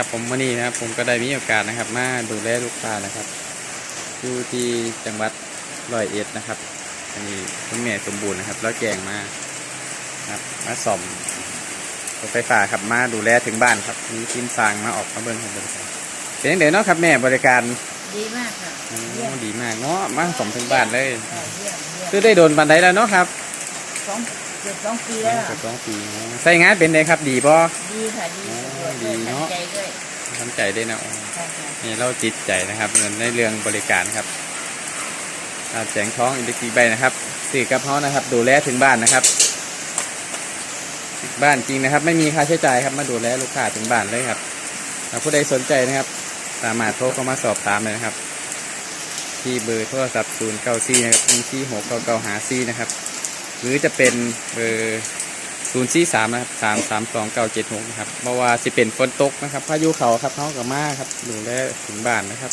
ครับผมวันนี้นะครับผมก็ได้มีโอกาสนะครับ มาดูแลลูกค้านะครับ อยู่ที่จังหวัดร้อยเอ็ดนะครับ อันนี้คุณแม่สมบูรณ์นะครับ แล้วแจงมาครับ มาส่อมรถไฟฟ้าครับมาดูแลถึงบ้านครับมีทีมสร้างมาออกมาเบิ้งของบริการเป็นยังไงเนาะครับแม่บริการดีมากค่ะโอ้เยี่ยมดีมากเนาะมาส่งถึงบ้านเลยค่ะเยี่ยมเยี่ยมคือได้โดนบันไดแล้วเนาะครับสองเกือบสองปีแล้วเกือบสองปีใส่งานเป็นไงครับดีป่ เนอะทันใจด้วยทำใจได้นะโอ้ค่ะค่ะนี่เราจิตใจนะครับในเรื่องบริการครับอ่าแจงท้องอินเด็กซ์ใบนะครับสื่อกับเขานะครับ ดูแลถึงบ้านนะครับถึงบ้านจริงนะครับ ไม่มีค่าใช้จ่ายครับ มาดูแลลูกค้าถึงบ้านเลยครับถ้าผู้ใดสนใจนะครับ สามารถโทรเข้ามาสอบถามเลยนะครับ ที่เบอร์โทรศัพท์0 9 4นะครับ1 4 6 9 9 5 4นะครับ หรือจะเป็นเบอร์ ศูนย์ที่สามนะครับสามสามสองเก้าเจ็ดหกนะครับเพราะว่าสิเป็นฝนตกนะครับพายุเขาครับเขากับมาครับดูแลถึงบ้านนะครับ